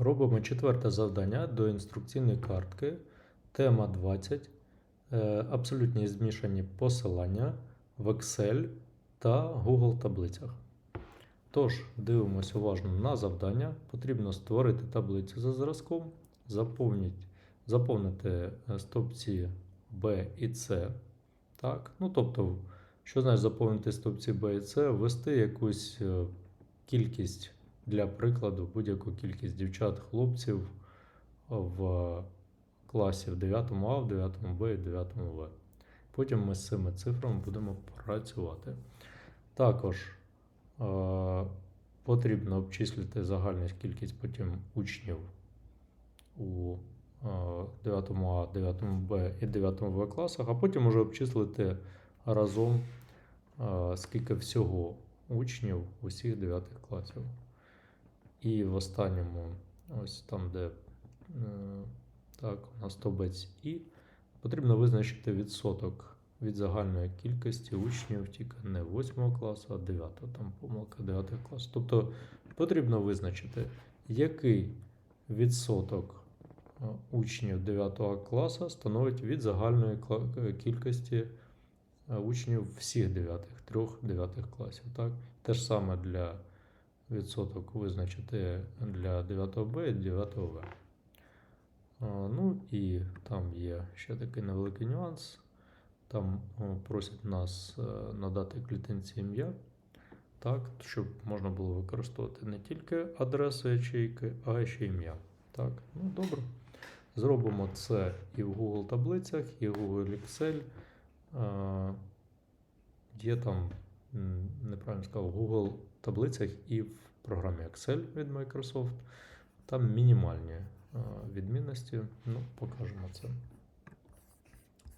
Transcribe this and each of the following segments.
Робимо четверте завдання до інструкційної картки. Тема 20. Е, Абсолютні змішані посилання в Excel та Google таблицях. Тож, дивимося уважно на завдання. Потрібно створити таблицю за зразком, заповнити е, стовпці B і C. Так? Ну, тобто, що значить заповнити стовпці B і C? Ввести якусь е, кількість для прикладу, будь-яку кількість дівчат, хлопців в класі в 9 А, в 9 Б і 9 В. Потім ми з цими цифрами будемо працювати. Також е, потрібно обчислити загальну кількість потім учнів у е, 9 А, 9 Б і 9 В класах, а потім уже обчислити разом, е, скільки всього учнів усіх 9 класів. І в останньому, ось там, де е, так, у нас стовбець І, потрібно визначити відсоток від загальної кількості учнів, тільки не 8 класу, а 9, там помилка 9 класу. Тобто потрібно визначити, який відсоток е, учнів 9 класу становить від загальної е, кількості учнів всіх 9, трьох 9 класів. Так? Те ж саме для відсоток визначити для 9 Б і 9 В. Ну і там є ще такий невеликий нюанс. Там просять нас е, надати клітинці ім'я, так, щоб можна було використовувати не тільки адресу ячейки, а ще ім'я. Так, ну добре. Зробимо це і в Google таблицях, і в Google Excel. Е, Є там, неправильно сказав, Google таблицях і в програмі Excel від Microsoft. Там мінімальні е, відмінності. Ну, покажемо це.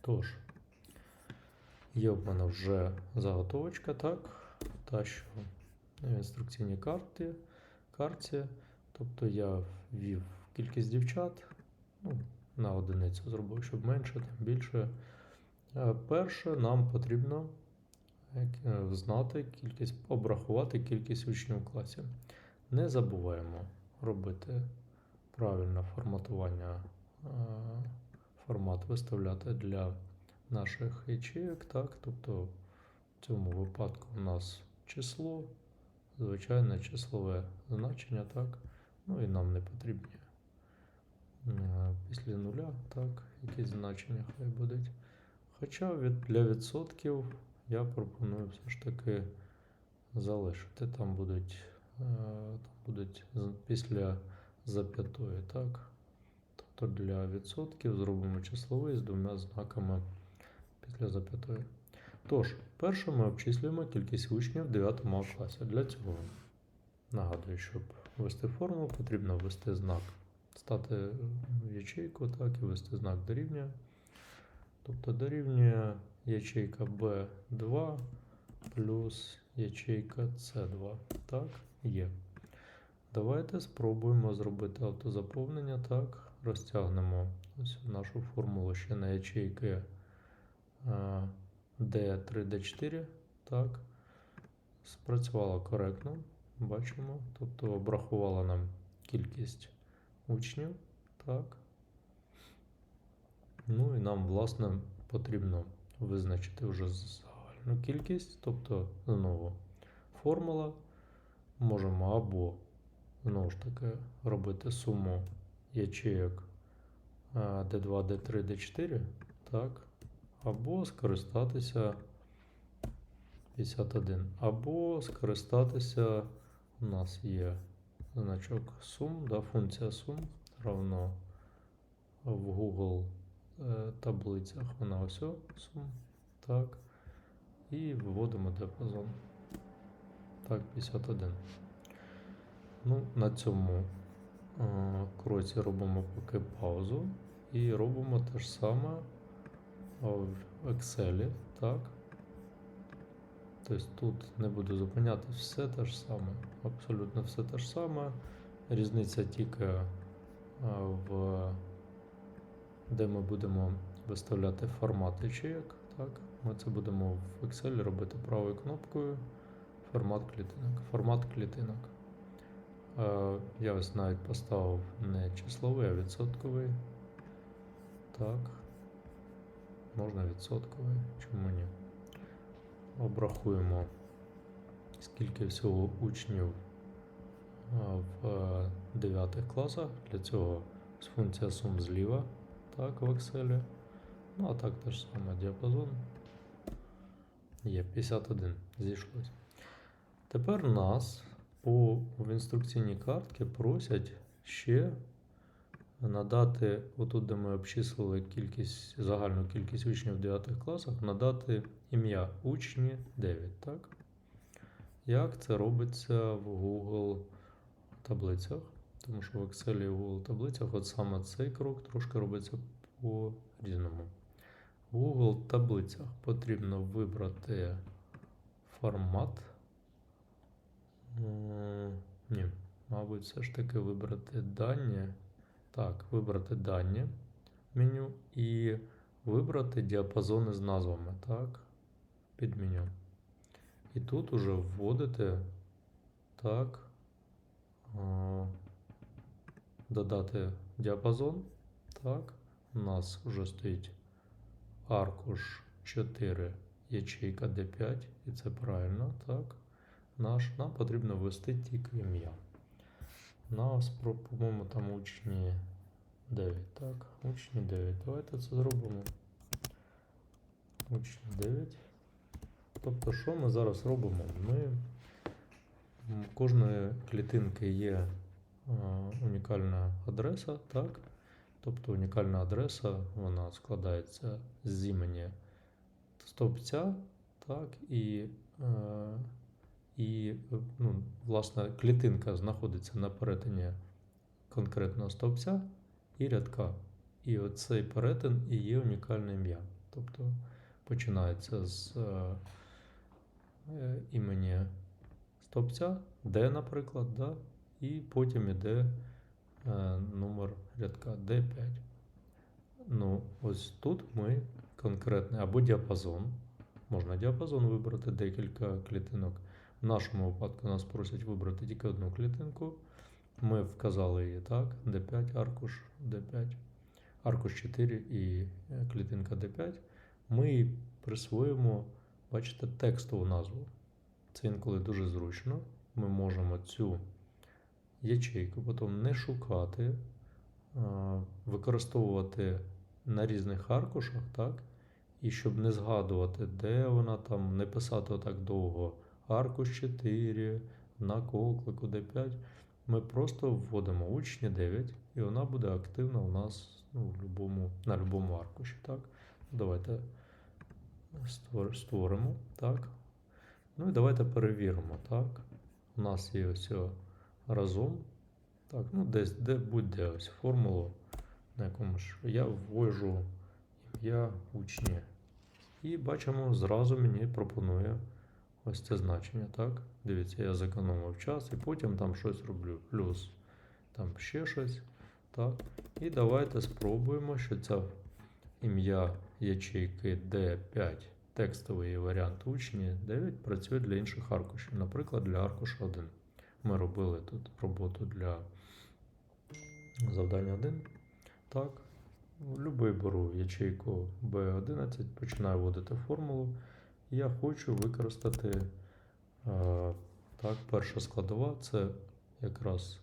Тож, є в мене вже заготовочка, так? Та, що в інструкційній карті, карті. Тобто я ввів кількість дівчат. Ну, на одиницю зробив, щоб менше, тим більше. Е, Перше, нам потрібно знати кількість, обрахувати кількість учнів в класі. Не забуваємо робити правильне форматування, е, формат виставляти для наших ячеїк. Так? Тобто в цьому випадку у нас число, звичайне числове значення, так? Ну і нам не потрібні е, після нуля, так, якісь значення хай будуть. Хоча від, для відсотків я пропоную все ж таки залишити. Там будуть, е, там будуть після зап'ятої, так? Тобто для відсотків зробимо числовий з двома знаками після зап'ятої. Тож, перше ми обчислюємо кількість учнів в 9 класі. Для цього нагадую, щоб ввести формулу, потрібно ввести знак, стати в ячейку, так, і ввести знак дорівнює. Тобто дорівнює ячейка B2 плюс ячейка C2. Так, є. Давайте спробуємо зробити автозаповнення. Так, розтягнемо ось нашу формулу ще на ячейки е, D3, D4. Так, спрацювала коректно. Бачимо. Тобто обрахувала нам кількість учнів. Так. Ну і нам, власне, потрібно визначити вже загальну кількість, тобто знову формула. Можемо або знову ж таки робити суму ячейок е, D2, D3, D4, так, або скористатися 51, або скористатися, у нас є значок сум, да, функція сум равно в Google таблицях вона ось сум. Так. І виводимо діапазон. Так, 51. Ну, на цьому е, кроці робимо поки паузу. І робимо те ж саме в Excel. Так. Тобто тут не буду зупиняти все те ж саме. Абсолютно все те ж саме. Різниця тільки е, в де ми будемо виставляти формат ячеїк. Так, ми це будемо в Excel робити правою кнопкою формат клітинок. Формат клітинок. Е, Я ось навіть поставив не числовий, а відсотковий. Так. Можна відсотковий, чому ні? Обрахуємо, скільки всього учнів в 9 класах. Для цього функція сум зліва, так, в Excel. Ну, а так теж саме діапазон. Є 51, зійшлось. Тепер нас по в інструкційній картці просять ще надати, отут, де ми обчислили кількість, загальну кількість учнів в 9 класах, надати ім'я учні 9, так? Як це робиться в Google таблицях? Тому що в Excel і в Google таблицях от саме цей крок трошки робиться по-різному. В Google таблицях потрібно вибрати формат. Ні, мабуть, все ж таки вибрати дані. Так, вибрати дані меню і вибрати діапазони з назвами. Так, під меню. І тут уже вводите так. Додати діапазон. Так. У нас вже стоїть аркуш 4, ячейка D5, і це правильно, так. Наш, нам потрібно ввести тільки ім'я. Нас, по-моєму, там учні 9, так. Учні 9. Давайте це зробимо. Учні 9. Тобто, що ми зараз робимо? Ми кожної клітинки є унікальна адреса, так? Тобто унікальна адреса вона складається з імені стовпця, так, і, е, і ну, власне клітинка знаходиться на перетині конкретного стовпця і рядка. І оцей перетин і є унікальне ім'я. Тобто починається з е, е, імені стовпця, D, наприклад, да? І потім іде е, номер рядка D5. Ну, ось тут ми конкретний або діапазон. Можна діапазон вибрати декілька клітинок. В нашому випадку нас просять вибрати тільки одну клітинку. Ми вказали її так, D5, аркуш D5, аркуш 4 і е, клітинка D5. Ми присвоїмо, бачите, текстову назву. Це інколи дуже зручно. Ми можемо цю ячейку потім не шукати, використовувати на різних аркушах, так? І щоб не згадувати, де вона там, не писати отак довго. Аркуш 4, на коклику D5. Ми просто вводимо учні 9, і вона буде активна у нас ну, в любому, на будь-якому аркуші. Так? Давайте створимо. Так? Ну і давайте перевіримо. Так? У нас є ось разом. Так, ну десь де будь-де ось формулу на якомусь. Я ввожу ім'я учні. І бачимо, зразу мені пропонує ось це значення. Так? Дивіться, я зекономив час і потім там щось роблю. Плюс там ще щось. Так. І давайте спробуємо, що це ім'я ячейки D5, текстовий варіант учні 9 працює для інших аркушів. Наприклад, для аркуша 1. Ми робили тут роботу для завдання 1. Так. Любий беру ячейку B11, починаю вводити формулу. Я хочу використати е, так, перша складова це якраз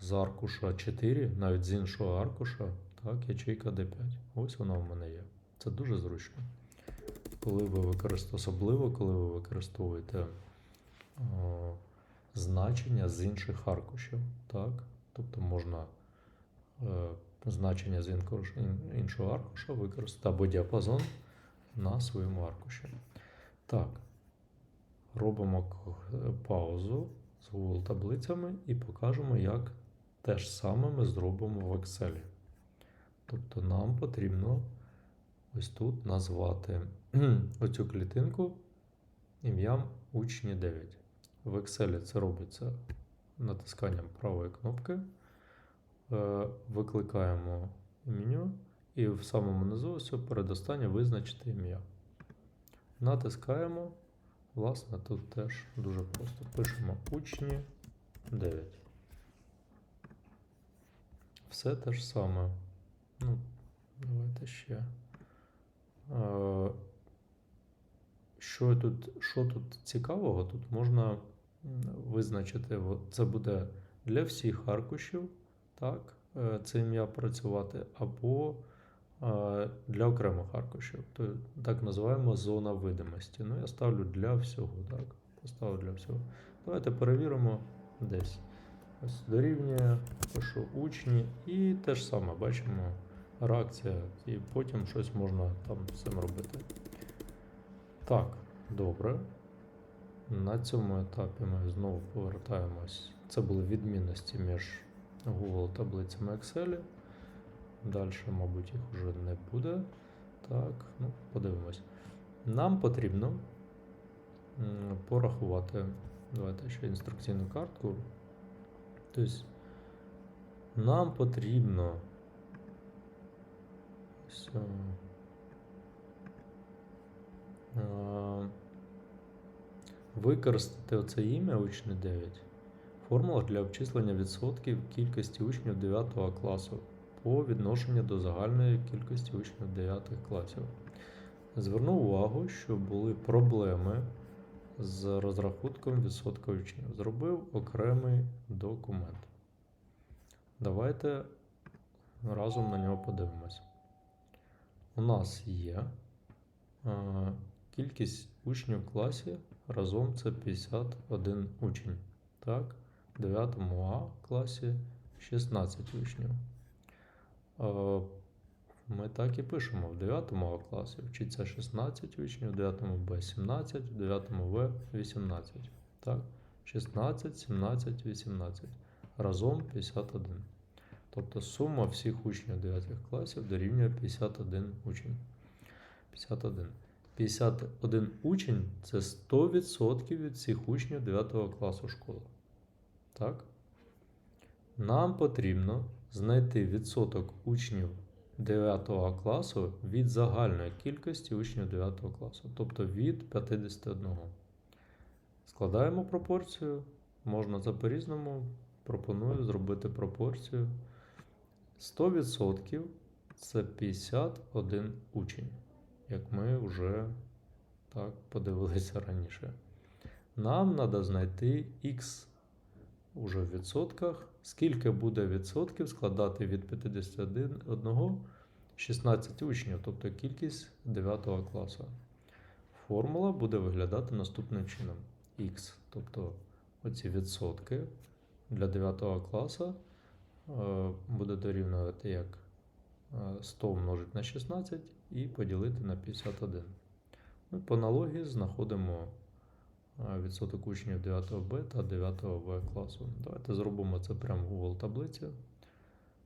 з аркуша 4, навіть з іншого аркуша, так, ячейка D5. Ось вона у мене є. Це дуже зручно. Коли ви використовуєте, особливо, коли ви використовуєте о, значення з інших аркушів. Так? Тобто можна е, значення з іншого аркуша використати або діапазон на своєму аркуші. Так, робимо паузу з Google таблицями і покажемо, як те ж саме ми зробимо в Excel. Тобто нам потрібно ось тут назвати оцю клітинку ім'ям учні 9. В Excel це робиться натисканням правої кнопки. Е, Викликаємо меню і в самому низу ось передостаннє визначити ім'я. Натискаємо. Власне, тут теж дуже просто. Пишемо учні 9. все те ж саме. Ну, давайте ще. Що тут, що тут цікавого? Тут можна визначити, це буде для всіх аркушів, так, е, це ім'я працювати, або е, для окремих аркушів. То, так називаємо зона видимості. Ну, я ставлю для всього, так. Поставлю для всього. Давайте перевіримо десь. Ось дорівнює, пишу учні, і те ж саме бачимо реакція, і потім щось можна там з цим робити. Так, добре. На цьому етапі ми знову повертаємось. Це були відмінності між Google таблицями Excel. Далі, мабуть, їх вже не буде. Так, ну, подивимось. Нам потрібно порахувати. Давайте ще інструкційну картку. Тобто нам потрібно ось, е, використати оце ім'я учні 9. Формула для обчислення відсотків кількості учнів 9 класу по відношенню до загальної кількості учнів 9 класів. Зверну увагу, що були проблеми з розрахунком відсотка учнів. Зробив окремий документ. Давайте разом на нього подивимось. У нас є е, кількість учнів в класі разом це 51 учень. Так, в 9 А класі 16 учнів. Ми так і пишемо. В 9 А класі вчиться 16 учнів, в 9 Б 17, в 9 В 18. Так, 16, 17, 18. Разом 51. Тобто сума всіх учнів 9 класів дорівнює 51 учень. 51. 51 учень це 100% від всіх учнів 9 класу школи. Так? Нам потрібно знайти відсоток учнів 9 класу від загальної кількості учнів 9 класу, тобто від 51. Складаємо пропорцію. Можна це по-різному. Пропоную зробити пропорцію. 100% це 51 учень, як ми вже так подивилися раніше. Нам треба знайти х уже в відсотках. Скільки буде відсотків складати від 51 16 учнів, тобто кількість 9 класу. Формула буде виглядати наступним чином: х, тобто оці відсотки для 9 класу е, буде дорівнювати як 100 умножити на 16 і поділити на 51. Ми по аналогії знаходимо е, відсоток учнів 9 Б та 9 В класу. Давайте зробимо це прямо в Google таблиці.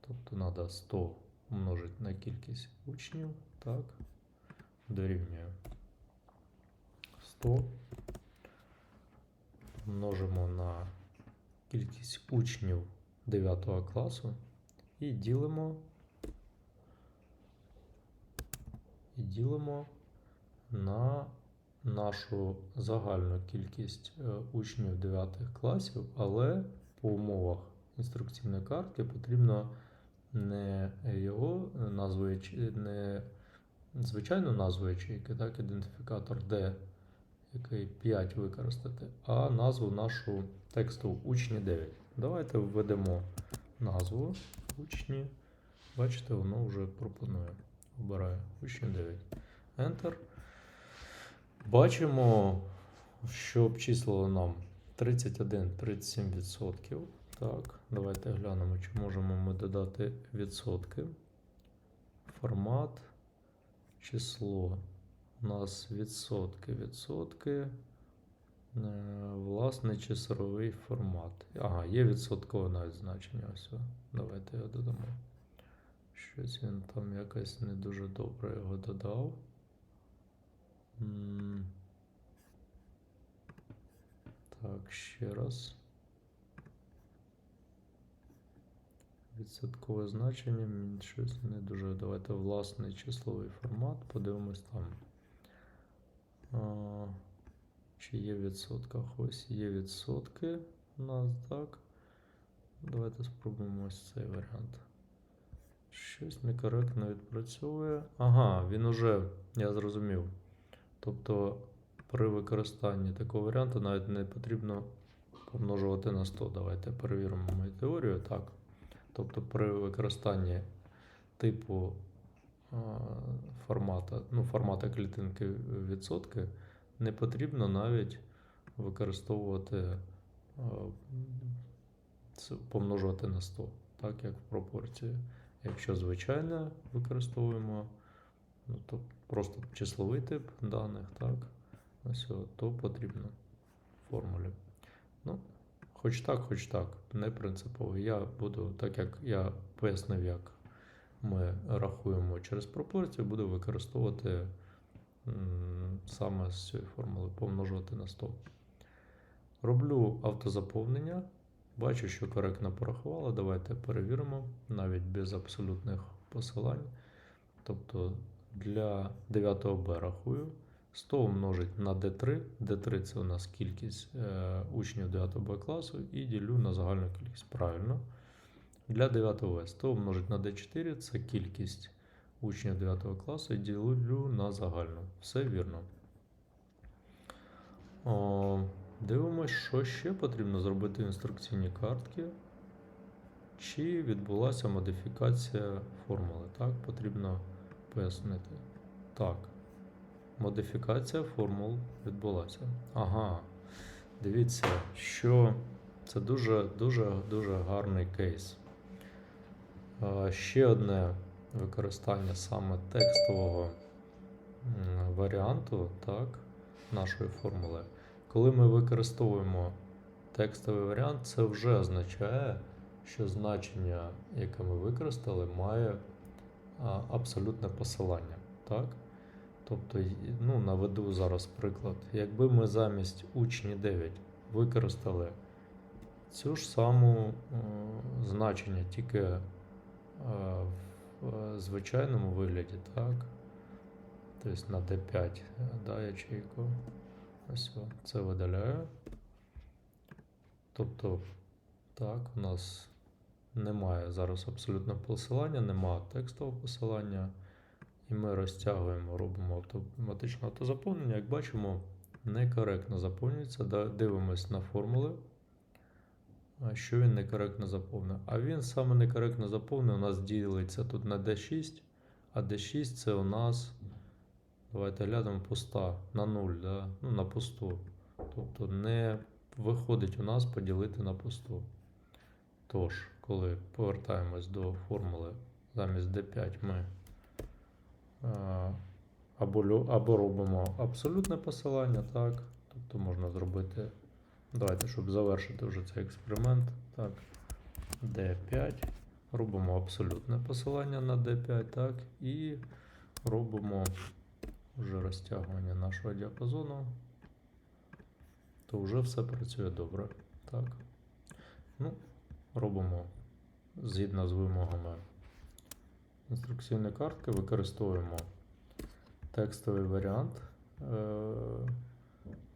Тобто треба 100 умножити на кількість учнів. Так, дорівнює 100. Множимо на кількість учнів 9 класу і ділимо і ділимо на нашу загальну кількість е, учнів 9 класів, але по умовах інструкційної картки потрібно не його назву, не звичайну назву ячейки, так, ідентифікатор D, який 5 використати, а назву нашу тексту учні 9. Давайте введемо назву учні. Бачите, воно вже пропонує. Обираю учні 9. Enter. Бачимо, що обчислило нам 31-37%. Так, давайте глянемо, чи можемо ми додати відсотки. Формат, число. У нас відсотки, відсотки. Е, Власний часовий формат. Ага, є відсоткове навіть значення. Ось. Давайте його додамо. Щось він там якось не дуже добре його додав. Так, ще раз. Відсоткове значення, щось не дуже. Давайте власний числовий формат, подивимось там. А, чи є в відсотках? Ось є відсотки у нас, так. Давайте спробуємо ось цей варіант. Щось некоректно відпрацьовує. Ага, він уже, я зрозумів. Тобто при використанні такого варіанту навіть не потрібно помножувати на 100. Давайте перевіримо мою теорію. Так. Тобто при використанні типу формата, ну, формата клітинки відсотки не потрібно навіть використовувати помножувати на 100, так як в пропорції. Якщо звичайно використовуємо, ну, то просто числовий тип даних, так, то потрібно формулі. Ну, хоч так, хоч так, не принципово. Я буду, так як я пояснив, як ми рахуємо через пропорцію, буду використовувати м, саме з цієї формули помножувати на 100. Роблю автозаповнення. Бачу, що коректно порахувала. Давайте перевіримо навіть без абсолютних посилань. Тобто для 9 Б рахую 100 умножить на D3. D3 це у нас кількість е, учнів 9 Б класу і ділю на загальну кількість. Правильно. Для 9 В 100 умножить на D4 це кількість учнів 9 класу і ділю на загальну. Все вірно. Дивимось, що ще потрібно зробити в інструкційній картці. Чи відбулася модифікація формули? Так, потрібно пояснити. Так. Модифікація формул відбулася. Ага. Дивіться, що це дуже дуже дуже гарний кейс. Ще одне використання саме текстового варіанту так, нашої формули. Коли ми використовуємо текстовий варіант, це вже означає, що значення, яке ми використали, має абсолютне посилання. Так? Тобто, ну, наведу зараз приклад. Якби ми замість учні 9 використали цю ж саму е, значення, тільки е, в е, звичайному вигляді, так? Тобто на D5 е, да, ячейку. Ось це видаляю. Тобто, так, у нас немає зараз абсолютно посилання, немає текстового посилання. І ми розтягуємо, робимо автоматичне автозаповнення. Як бачимо, некоректно заповнюється. Дивимось на формули, що він некоректно заповнив. А він саме некоректно заповнив, у нас ділиться тут на D6, а D6 це у нас, давайте глянемо, пуста на 0, да? ну, на пусту. Тобто не виходить у нас поділити на пусту. Тож, коли повертаємось до формули замість D5 ми а, або, або робимо абсолютне посилання, так. Тобто можна зробити. Давайте, щоб завершити вже цей експеримент. Так. D5. Робимо абсолютне посилання на D5, так. І робимо вже розтягування нашого діапазону. То вже все працює добре. Так. Ну, робимо згідно з вимогами інструкційної картки, використовуємо текстовий варіант е,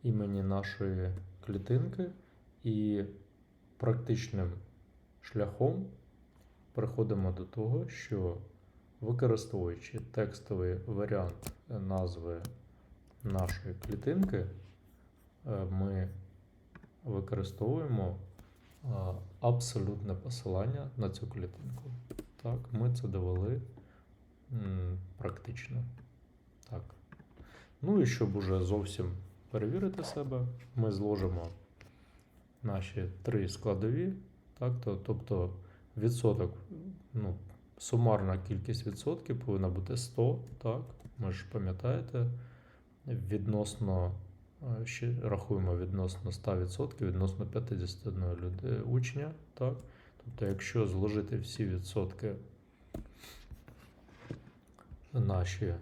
імені нашої клітинки і практичним шляхом приходимо до того, що використовуючи текстовий варіант назви нашої клітинки, е, ми використовуємо абсолютне посилання на цю клітинку. Так, ми це довели практично. Так. Ну і щоб уже зовсім перевірити себе, ми зложимо наші три складові. Так, то, тобто відсоток, ну, сумарна кількість відсотків повинна бути 100. Так, ми ж пам'ятаєте, відносно е, ще рахуємо відносно 100%, відносно 51 люд- учня. Так? Тобто, якщо зложити всі відсотки наші, е,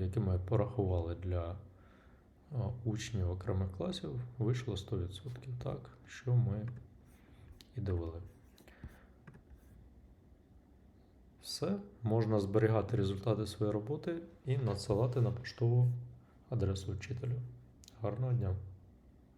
які ми порахували для е, учнів окремих класів, вийшло 100%. Так, що ми і довели. Все, можна зберігати результати своєї роботи і надсилати на поштову адресу вчителю. Гарного дня!